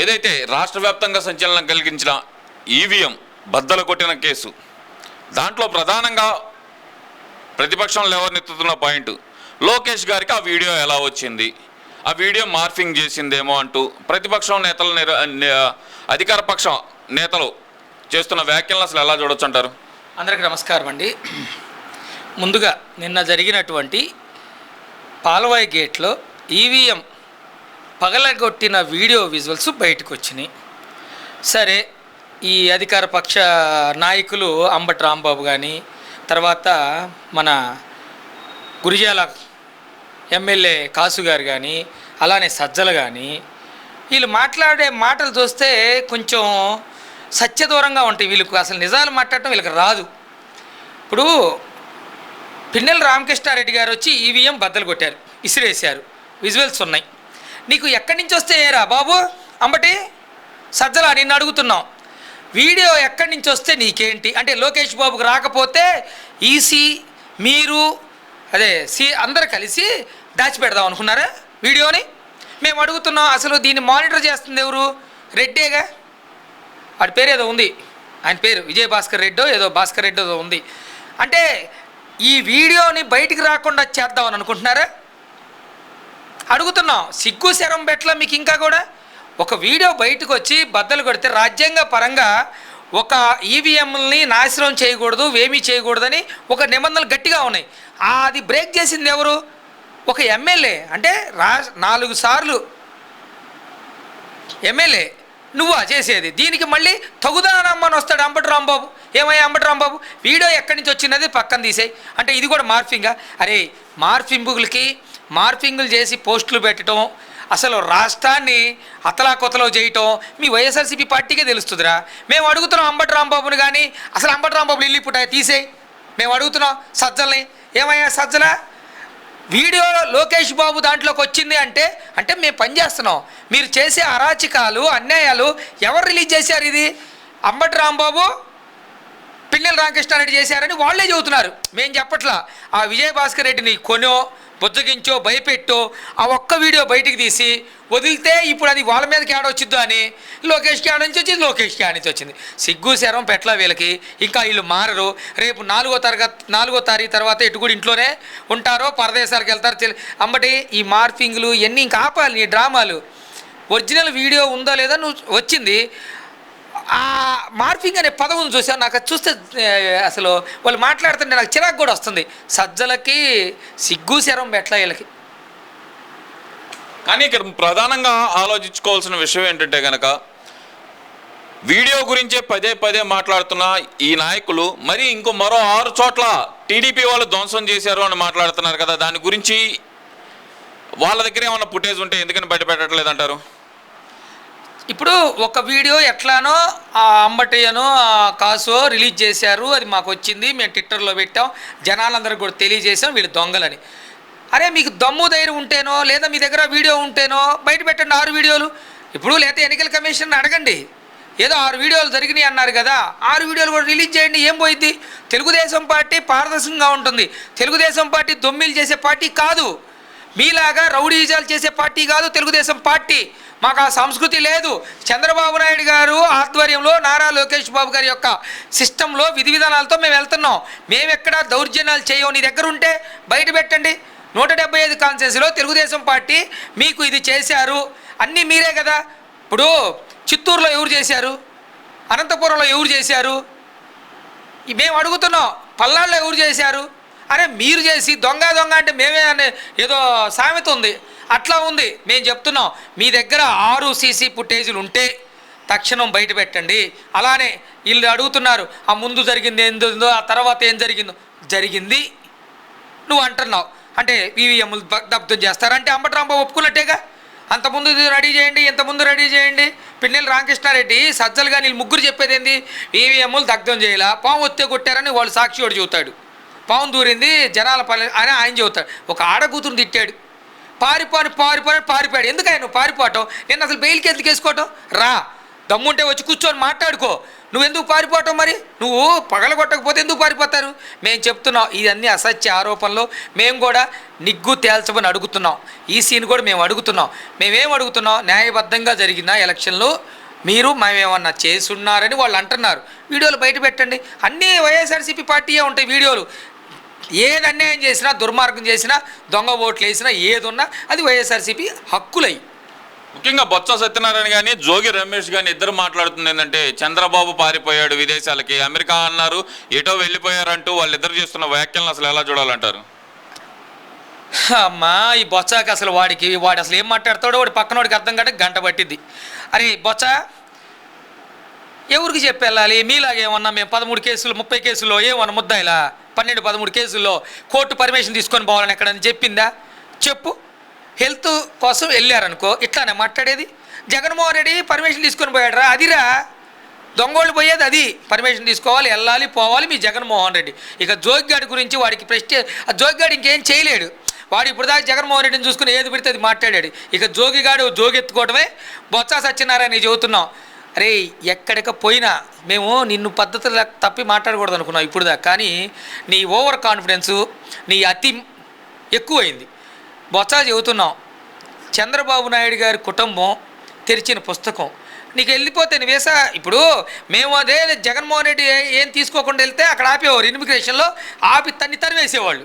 ఏదైతే రాష్ట్ర వ్యాప్తంగా సంచలనం కలిగించిన ఈవీఎం బద్దలు కొట్టిన కేసు దాంట్లో ప్రధానంగా ప్రతిపక్షం లేవనెత్తుతున్న పాయింట్ లోకేష్ గారికి ఆ వీడియో ఎలా వచ్చింది? ఆ వీడియో మార్ఫింగ్ చేసిందేమో అంటూ ప్రతిపక్షం నేతల అధికార పక్షం నేతలు చేస్తున్న వ్యాఖ్యలను అసలు ఎలా చూడొచ్చు అంటారు? అందరికీ నమస్కారం అండి. ముందుగా నిన్న జరిగినటువంటి పాలవాయి గేట్లో ఈవీఎం పగలగొట్టిన వీడియో విజువల్స్ బయటకు వచ్చినాయి సరే ఈ అధికార పక్ష నాయకులు అంబటి రాంబాబు కానీ తర్వాత మన గురిజాల ఎమ్మెల్యే కాసు గారు కానీ అలానే సజ్జలు కానీ వీళ్ళు మాట్లాడే మాటలు చూస్తే కొంచెం సత్యదూరంగా ఉంటాయి. వీళ్ళకు అసలు నిజాలు మాట్లాడటం వీళ్ళకి రాదు. ఇప్పుడు పిన్నెల రామకృష్ణారెడ్డి గారు వచ్చి ఈవీఎం బద్దలు కొట్టారు ఇసిరేసారు విజువల్స్ ఉన్నాయి. నీకు ఎక్కడి నుంచి వస్తే రా బాబు? అంబటి సజ్జల నిన్ను అడుగుతున్నాం. వీడియో ఎక్కడి నుంచి వస్తే నీకేంటి? అంటే లోకేష్ బాబుకు రాకపోతే ఈసీ మీరు అదే సి అందరు కలిసి దాచిపెడదాం అనుకున్నారా వీడియోని? మేము అడుగుతున్నాం అసలు దీన్ని మానిటర్ చేస్తుంది ఎవరు? రెడ్డేగా? వాడి పేరు ఏదో ఉంది. ఆయన పేరు విజయ్ భాస్కర్ రెడ్డో ఏదో భాస్కర్ రెడ్డో ఏదో ఉంది. అంటే ఈ వీడియోని బయటికి రాకుండా చేద్దామని అనుకుంటున్నారా? అడుగుతున్నాం సిగ్గు శరం బెట్ల మీకు ఇంకా కూడా? ఒక వీడియో బయటకు వచ్చి బద్దలు కొడితే రాజ్యాంగ పరంగా ఒక ఈవీఎంలని నాశనం చేయకూడదు ఏమీ చేయకూడదని ఒక నిబంధనలు గట్టిగా ఉన్నాయి. అది బ్రేక్ చేసింది ఎవరు? ఒక ఎమ్మెల్యే. అంటే రా నాలుగు సార్లు ఎమ్మెల్యే. నువ్వా చేసేది? దీనికి మళ్ళీ తగుదానమ్మని వస్తాడు అంబటి రాంబాబు ఏమయ్యా అంబటి రాంబాబు వీడియో ఎక్కడి నుంచి వచ్చినది పక్కన తీసేయి. అంటే ఇది కూడా మార్ఫింగా. అరే మార్ఫింగులకి మార్ఫింగులు చేసి పోస్టులు పెట్టడం అసలు రాష్ట్రాన్ని అతలాకొతలో చేయటం మీ వైఎస్ఆర్సీపీ పార్టీకే తెలుస్తుందిరా. మేము అడుగుతున్నాం అంబటి రాంబాబుని కానీ అసలు అంబటి రాంబాబుని ఇల్లు పుట్టాయి తీసేయి మేము అడుగుతున్నాం సజ్జల్ని. ఏమయ్యా సజ్జల? వీడియో లోకేష్ బాబు దాంట్లోకి వచ్చింది అంటే అంటే మేము పనిచేస్తున్నాం మీరు చేసే అరాచకాలు అన్యాయాలు ఎవరు రిలీజ్ చేశారు ఇది? అంబటి రాంబాబు పిన్నెల రామకృష్ణారెడ్డి చేశారని వాళ్ళే చెబుతున్నారు. మేము చెప్పట్లా. ఆ విజయభాస్కర్ రెడ్డిని కొనో బుజ్జగించో భయపెట్టో ఆ ఒక్క వీడియో బయటికి తీసి వదిలితే ఇప్పుడు అది వాళ్ళ మీదకి ఆడొచ్చిద్దు అని లోకేష్కి ఆడించి నుంచి వచ్చింది లోకేష్కి ఆడించి నుంచి వచ్చింది. సిగ్గు శరం పెట్ల వీళ్ళకి. ఇంకా వీళ్ళు మారరు. రేపు నాలుగో తరగతి నాలుగో తారీఖు తర్వాత ఇటు కూడా ఇంట్లోనే ఉంటారో పరదేశాలకు వెళ్తారు తెలి- అంబటి ఈ మార్ఫింగ్లు ఇవన్నీ ఇంకా ఆపాలి నీ డ్రామాలు. ఒరిజినల్ వీడియో ఉందో లేదో నువ్వు వచ్చింది. ఆ మార్ఫింగ్ అనే పదం చూసాను నాకు చూస్తే అసలు వాళ్ళు మాట్లాడుతుంటే నాకు చిరాకు కూడా వస్తుంది. సజ్జలకి సిగ్గు శరం ఎట్లా వీళ్ళకి? కానీ ఇక్కడ ప్రధానంగా ఆలోచించుకోవాల్సిన విషయం ఏంటంటే కనుక వీడియో గురించే పదే పదే మాట్లాడుతున్న ఈ నాయకులు మరి ఇంకో మరో ఆరు చోట్ల టీడీపీ వాళ్ళు ధ్వంసం చేశారు అని మాట్లాడుతున్నారు కదా దాని గురించి వాళ్ళ దగ్గర ఏమైనా ఫుటేజ్ ఉంటే ఎందుకని బయట పెట్టట్లేదు ఇప్పుడు ఒక వీడియో ఎట్లానో ఆ అంబటయ్యనో ఆ కాసో రిలీజ్ చేశారు. అది మాకు వచ్చింది. మేము ట్విట్టర్లో పెట్టాం. జనాలందరూ కూడా తెలియజేసాం వీళ్ళు దొంగలని. అరే మీకు దమ్ము ధైర్యం ఉంటేనో లేదా మీ దగ్గర వీడియో ఉంటేనో బయట పెట్టండి ఆరు వీడియోలు. ఇప్పుడు లేకపోతే ఎన్నికల కమిషన్ అడగండి. ఏదో ఆరు వీడియోలు జరిగినాయి అన్నారు కదా ఆరు వీడియోలు కూడా రిలీజ్ చేయండి. ఏం పోయింది తెలుగుదేశం పార్టీ పారదర్శకంగా ఉంటుంది. తెలుగుదేశం పార్టీ దొమ్మిలు చేసే పార్టీ కాదు. మీలాగా రౌడీజాలు చేసే పార్టీ కాదు తెలుగుదేశం పార్టీ. మాకు ఆ సంస్కృతి లేదు. చంద్రబాబు నాయుడు గారు ఆధ్వర్యంలో నారా లోకేష్ బాబు గారి యొక్క సిస్టంలో విధి విధానాలతో మేము వెళ్తున్నాం. మేము ఎక్కడ దౌర్జన్యాలు చేయవు. నీ దగ్గర ఉంటే బయట పెట్టండి. నూట డెబ్బై ఐదు కాన్సెన్స్లో తెలుగుదేశం పార్టీ మీకు ఇది చేశారు. అన్నీ మీరే కదా. ఇప్పుడు చిత్తూరులో ఎవరు చేశారు? అనంతపురంలో ఎవరు చేశారు? మేము అడుగుతున్నాం. పల్నాడులో ఎవరు చేశారు? అరే మీరు చేసి దొంగ దొంగ అంటే మేమే అనే ఏదో సామెత ఉంది. అట్లా ఉంది. మేము చెప్తున్నాం. మీ దగ్గర ఆరు సీసీ ఫుటేజీలు ఉంటే తక్షణం బయట పెట్టండి. అలానే వీళ్ళు అడుగుతున్నారు ఆ ముందు జరిగింది ఏందో ఆ తర్వాత ఏం జరిగిందో జరిగింది. నువ్వు అంటున్నావు. అంటే ఈవీఎంలు దగ్ధం చేస్తారంటే అంబటరాంబాబు ఒప్పుకున్నట్టేగా? అంతకుముందు రెడీ చేయండి ఇంతకుముందు రెడీ చేయండి. పిన్నెల రామకృష్ణారెడ్డి సజ్జలుగా నీళ్ళు ముగ్గురు చెప్పేది ఏంది ఈవీఎంలు దగ్ధం చేయాల? పాము వస్తే కొట్టారని వాళ్ళు సాక్షివాడు చెబుతాడు పాము దూరింది జనాల పల్లె అని ఆయన చెబుతాడు. ఒక ఆడ తిట్టాడు. పారిపోని పారిపోని పారిపోయాడు. ఎందుకు ఆయన నువ్వు పారిపోవటం? నేను అసలు బెయిల్కి ఎందుకు వేసుకోవటం? రా. దమ్ముంటే వచ్చి కూర్చొని మాట్లాడుకో. నువ్వు ఎందుకు పారిపోవటం మరి? నువ్వు పగలగొట్టకపోతే ఎందుకు పారిపోతారు? మేము చెప్తున్నాం ఇవన్నీ అసత్య ఆరోపణలు. మేము కూడా నిగ్గు తేల్చమని అడుగుతున్నాం. ఈ సీన్ కూడా మేము అడుగుతున్నాం. మేమేం అడుగుతున్నాం? న్యాయబద్ధంగా జరిగిన ఎలక్షన్లు మీరు మేమేమన్నా చేసున్నారని వాళ్ళు అంటున్నారు. వీడియోలు బయట పెట్టండి. అన్నీ వైఎస్ఆర్సీపీ పార్టీయే ఉంటాయి వీడియోలు. ఏది అన్యాయం చేసినా దుర్మార్గం చేసినా దొంగ ఓట్లు వేసినా ఏది ఉన్నా అది వైఎస్ఆర్సీపీ హక్కులై. ముఖ్యంగా బొత్స సత్యనారాయణ కానీ జోగి రమేష్ కానీ ఇద్దరు మాట్లాడుతుంది ఏంటంటే చంద్రబాబు పారిపోయాడు విదేశాలకి. అమెరికా అన్నారు ఎటో వెళ్ళిపోయారంటూ వాళ్ళిద్దరు చేస్తున్న వ్యాఖ్యలను అసలు ఎలా చూడాలంటారు? అమ్మా ఈ బొచ్చాకి అసలు వాడికి వాడు అసలు ఏం మాట్లాడతాడో వాడి పక్కనోడికి అర్థం కంటే గంట పట్టిద్ది. అరే బొచ్చ ఎవరికి చెప్పి వెళ్ళాలి? మీలాగే ఏమన్నా మేము పదమూడు కేసులు ముప్పై కేసుల్లో ఏమన్నా ముద్దాయిలా? పన్నెండు పదమూడు కేసుల్లో కోర్టు పర్మిషన్ తీసుకొని పోవాలని ఎక్కడని చెప్పిందా? చెప్పు. హెల్త్ కోసం వెళ్ళారనుకో ఇట్లానే మాట్లాడేది. జగన్మోహన్ రెడ్డి పర్మిషన్ తీసుకొని పోయాడరా అదిరా. దొంగోళ్ళు పోయేది అది. పర్మిషన్ తీసుకోవాలి వెళ్ళాలి పోవాలి మీ జగన్మోహన్ రెడ్డి. ఇక జోగిగాడి గురించి వాడికి ప్రశ్న ఆ జోగిగాడు ఇంకేం చేయలేడు. వాడు ఇప్పుడు దాకా జగన్మోహన్ రెడ్డిని చూసుకుని ఏది పెడితే అది మాట్లాడాడు. ఇక జోగిగాడు జోగి ఎత్తుకోవడమే బొత్స సత్యనారాయణ చెబుతున్నాం. అరే ఎక్కడికి పోయినా మేము నిన్ను పద్ధతులు తప్పి మాట్లాడకూడదు అనుకున్నాం ఇప్పుడు దాకా. కానీ నీ ఓవర్ కాన్ఫిడెన్సు నీ అతి ఎక్కువైంది. బొత్స చెబుతున్నాం చంద్రబాబు నాయుడు గారి కుటుంబం తెరిచిన పుస్తకం. నీకు వెళ్ళిపోతే నువ్వేసా ఇప్పుడు మేము అదే జగన్మోహన్ రెడ్డి ఏం తీసుకోకుండా వెళ్తే అక్కడ ఆపేవారు ఇన్మిగ్రేషన్లో ఆపి తన్ని తరివేసేవాళ్ళు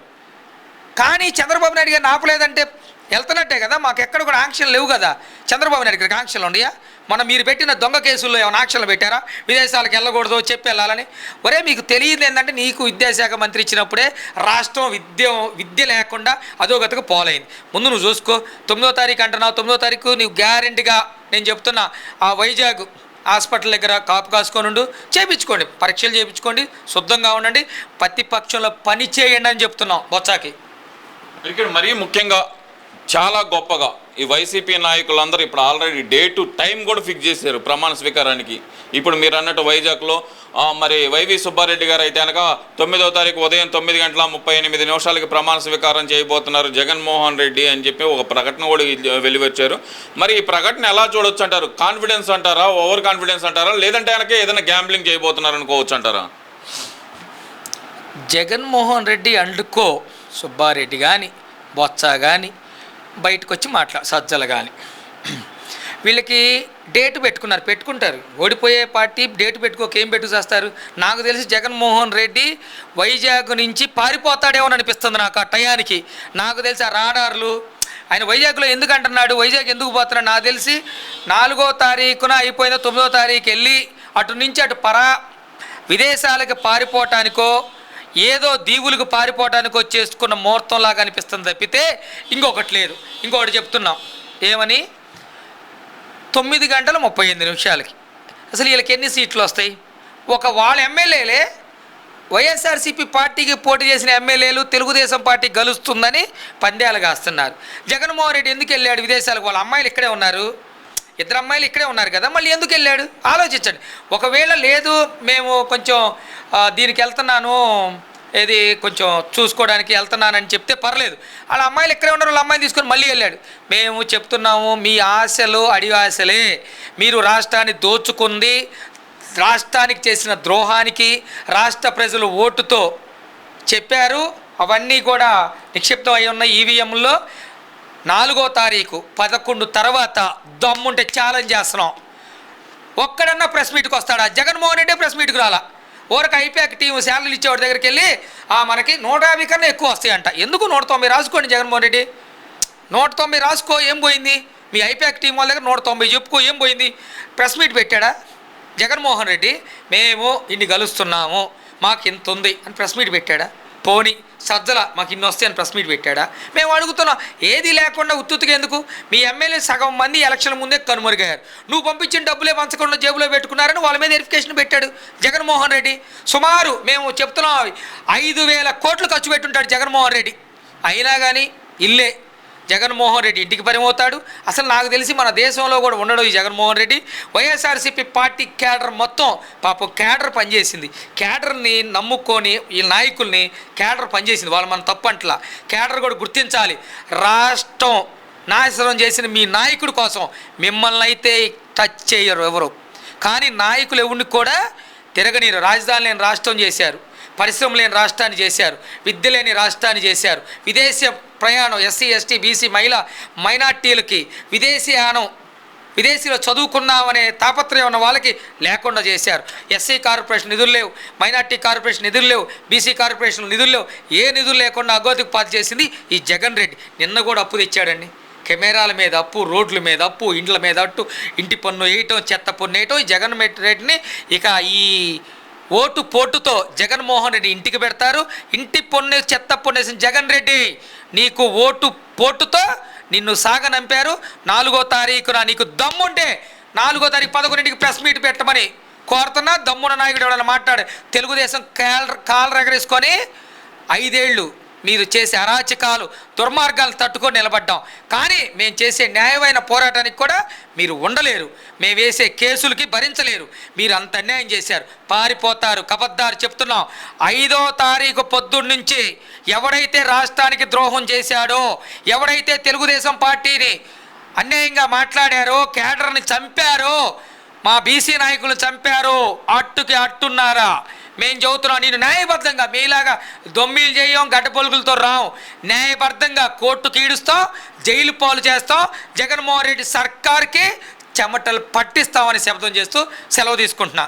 కానీ చంద్రబాబు నాయుడు గారిని ఆపలేదంటే వెళ్తున్నట్టే కదా మాకు ఎక్కడ కూడా ఆంక్షలు లేవు కదా. చంద్రబాబు నాయుడు గారికి ఆంక్షలు ఉన్నాయా? మనం మీరు పెట్టిన దొంగ కేసుల్లో ఏమైనా ఆంక్షలు పెట్టారా? విదేశాలకు వెళ్ళకూడదు చెప్పి వెళ్ళాలని ఒరే మీకు తెలియదు ఏంటంటే నీకు విద్యాశాఖ మంత్రి ఇచ్చినప్పుడే రాష్ట్రం విద్య విద్య లేకుండా అధోగతికి పోలైంది. ముందు నువ్వు చూసుకో తొమ్మిదో తారీఖు అంటున్నావు తొమ్మిదో తారీఖు నీవు గ్యారెంటీగా నేను చెప్తున్నా ఆ వైజాగ్ హాస్పిటల్ దగ్గర కాపు కాసుకొని ఉండు చేయించుకోండి. పరీక్షలు చేయించుకోండి శుద్ధంగా ఉండండి ప్రతిపక్షంలో పని చేయండి అని చెప్తున్నాం బొచ్చాకి క్రికెట్ మరీ ముఖ్యంగా చాలా గొప్పగా. ఈ వైసీపీ నాయకులందరూ ఇప్పుడు ఆల్రెడీ డే టు టైం కూడా ఫిక్స్ చేశారు ప్రమాణ స్వీకారానికి. ఇప్పుడు మీరు అన్నట్టు వైజాగ్లో మరి వైవి సుబ్బారెడ్డి గారు అయితే కనుక తొమ్మిదో తారీఖు ఉదయం తొమ్మిది గంటల ముప్పై ఎనిమిది నిమిషాలకి ప్రమాణ స్వీకారం చేయబోతున్నారు జగన్మోహన్ రెడ్డి అని చెప్పి ఒక ప్రకటన కూడా వెలువచ్చారు. మరి ఈ ప్రకటన ఎలా చూడొచ్చు అంటారు? కాన్ఫిడెన్స్ అంటారా? ఓవర్ కాన్ఫిడెన్స్ అంటారా? లేదంటే కనుక ఏదైనా గ్యాంబ్లింగ్ చేయబోతున్నారు అనుకోవచ్చు అంటారా? జగన్మోహన్ రెడ్డి అండుకో సుబ్బారెడ్డి కానీ బొత్స కానీ బయటకు వచ్చి మాట్లా సజ్జలు కానీ వీళ్ళకి డేట్ పెట్టుకున్నారు పెట్టుకుంటారు. ఓడిపోయే పార్టీ డేట్ పెట్టుకోక ఏం పెట్టు చేస్తారు? నాకు తెలిసి జగన్మోహన్ రెడ్డి వైజాగ్ నుంచి పారిపోతాడేమో అనిపిస్తుంది నాకు ఆ టయానికి. నాకు తెలిసి ఆ రాడార్లు ఆయన వైజాగ్లో ఎందుకు అంటున్నాడు? వైజాగ్ ఎందుకు పోతున్నాడు? నాకు తెలిసి నాలుగో తారీఖున అయిపోయిన తొమ్మిదో తారీఖు వెళ్ళి అటు నుంచి అటు పరా విదేశాలకు పారిపోవటానికో ఏదో దీవులకు పారిపోవడానికి చేసుకున్న ముహూర్తంలాగా అనిపిస్తుంది తప్పితే ఇంకొకటి లేదు. ఇంకొకటి చెప్తున్నాం. ఏమని? తొమ్మిది గంటల ముప్పై ఎనిమిది నిమిషాలకి. అసలు వీళ్ళకి ఎన్ని సీట్లు వస్తాయి? ఒక వాళ్ళ ఎమ్మెల్యేలే వైఎస్ఆర్సీపీ పార్టీకి పోటీ చేసిన ఎమ్మెల్యేలు తెలుగుదేశం పార్టీ గెలుస్తుందని పందేలు కాస్తున్నారు జగన్మోహన్ రెడ్డి ఎందుకు వెళ్ళాడు విదేశాలకు? వాళ్ళ అమ్మాయిలు ఇక్కడే ఉన్నారు. ఇద్దరు అమ్మాయిలు ఇక్కడే ఉన్నారు కదా మళ్ళీ ఎందుకు వెళ్ళాడు? ఆలోచించండి. ఒకవేళ లేదు మేము కొంచెం దీనికి వెళ్తున్నాను ఏది కొంచెం చూసుకోవడానికి వెళ్తున్నానని చెప్తే పర్లేదు. వాళ్ళ అమ్మాయిలు ఇక్కడే ఉన్నారు వాళ్ళ అమ్మాయిని తీసుకొని మళ్ళీ వెళ్ళాడు. మేము చెప్తున్నాము మీ ఆశలు అడి ఆశలే. మీరు రాష్ట్రాన్ని దోచుకుంది రాష్ట్రానికి చేసిన ద్రోహానికి రాష్ట్ర ప్రజలు ఓటుతో చెప్పారు. అవన్నీ కూడా నిక్షిప్తం అయి ఉన్న ఈవీఎంలో నాలుగో తారీఖు పదకొండు తర్వాత దమ్ముంటే ఛాలెంజ్ చేస్తున్నాం. ఒక్కడన్నా ప్రెస్ మీట్కి వస్తాడా? జగన్మోహన్ రెడ్డి ప్రెస్ మీట్కి రాలా. ఊరకు అయిపోయాక టీం శాలరీలు ఇచ్చేవాడి దగ్గరికి వెళ్ళి "ఆ, మనకి నూట యాభై కన్నా ఎక్కువ వస్తాయంట. ఎందుకు నూట తొంభై రాసుకోండి జగన్మోహన్ రెడ్డి? నూట తొంభై రాసుకో ఏం పోయింది? మీ ఐపాక్ టీం వాళ్ళ దగ్గర నూట తొంభై చెప్పుకో ఏం పోయింది? ప్రెస్ మీట్ పెట్టాడా? జగన్మోహన్ రెడ్డి మేము ఇన్ని కలుస్తున్నాము మాకు ఇంత ఉంది అని ప్రెస్ మీట్ పెట్టాడా? పోని సజ్జల మాకు ఇన్ని వస్తాయని ప్రెస్ మీట్ పెట్టాడా? మేము అడుగుతున్నాం ఏది లేకుండా ఉత్తుతుగా ఎందుకు? మీ ఎమ్మెల్యే సగం మంది ఎలక్షన్ ముందే కనుమరుగారు నువ్వు పంపించిన డబ్బులే పంచకుండా జేబులో పెట్టుకున్నారని వాళ్ళ మీద వెరిఫికేషన్ పెట్టాడు జగన్మోహన్ రెడ్డి. సుమారు మేము చెప్తున్నాం ఐదు వేల కోట్లు ఖర్చు పెట్టుంటాడు జగన్మోహన్ రెడ్డి. అయినా కానీ ఇల్లే. జగన్మోహన్ రెడ్డి ఇంటికి పరిమవుతాడు అసలు నాకు తెలిసి మన దేశంలో కూడా ఉండడు ఈ Jaganmohan Reddy. YSRCP party cadre మొత్తం పాపం క్యాడర్ పనిచేసింది. క్యాడర్ని నమ్ముకొని ఈ నాయకుల్ని క్యాడర్ పనిచేసింది. వాళ్ళు మన తప్పంట్లా. క్యాడర్ కూడా గుర్తించాలి. రాష్ట్రం నాశనం చేసిన మీ నాయకుడి కోసం మిమ్మల్ని అయితే టచ్ చేయరు ఎవరు. కానీ నాయకులు ఎవరిని కూడా తిరగనీరు రాజధాని రాష్ట్రం చేశారు. పరిశ్రమ లేని రాష్ట్రాన్ని చేశారు విద్య లేని రాష్ట్రాన్ని చేశారు. విదేశీ ప్రయాణం ఎస్సీ ఎస్టీ బీసీ మహిళ మైనార్టీలకి విదేశీయానం విదేశీలో చదువుకున్నామనే తాపత్రయం ఉన్న వాళ్ళకి లేకుండా చేశారు. ఎస్సీ కార్పొరేషన్ నిధులు లేవు మైనార్టీ కార్పొరేషన్ నిధులు లేవు బీసీ కార్పొరేషన్ నిధులు లేవు. ఏ నిధులు లేకుండా అగోతికి పాత చేసింది ఈ జగన్ రెడ్డి. నిన్న కూడా అప్పు తెచ్చాడండి. కెమెరాల మీద అప్పు రోడ్ల మీద అప్పు ఇండ్ల మీద అట్టు ఇంటి పన్ను వేయటం చెత్త పన్ను వేయటం ఈ జగన్ రెడ్డిని ఇక ఈ ఓటు పోటుతో జగన్మోహన్ రెడ్డి ఇంటికి పెడతారు. ఇంటి పొన్నే చెత్త పొన్నేసిన జగన్ రెడ్డి నీకు ఓటు పోటుతో నిన్ను సాగనంపారు నాలుగో తారీఖున నీకు దమ్ముంటే నాలుగో తారీఖు పదకొండింటికి ప్రెస్ మీట్ పెట్టమని కోరుతున్నా. దమ్మున నాయకుడు ఎవడన్నా మాట్లాడు. తెలుగుదేశం కాల్ కాలు రగరేసుకొని ఐదేళ్ళు మీరు చేసే అరాచకాలు దుర్మార్గాలు తట్టుకొని నిలబడ్డాం. కానీ మేము చేసే న్యాయమైన పోరాటానికి కూడా మీరు ఉండలేరు. మేము వేసే కేసులకి భరించలేరు. మీరు అంత అన్యాయం చేశారు. పారిపోతారు. కబద్దారు చెప్తున్నాం. ఐదో తారీఖు పొద్దున్నుంచి ఎవడైతే రాష్ట్రానికి ద్రోహం చేశాడో ఎవడైతే తెలుగుదేశం పార్టీని అన్యాయంగా మాట్లాడారో కేడర్ని చంపారో మా బీసీ నాయకులు చంపారు అట్టుకి అట్టున్నారా? మేము చెబుతున్నాం నేను న్యాయబద్ధంగా మీలాగా దొమ్మిలు చేయం గడ్డ పొలుగులతో రావు న్యాయబద్ధంగా కోర్టు కీడుస్తాం జైలు పాలు చేస్తాం. జగన్మోహన్ రెడ్డి సర్కార్కి చెమటలు పట్టిస్తామని శబ్దం చేస్తూ సెలవు తీసుకుంటున్నా.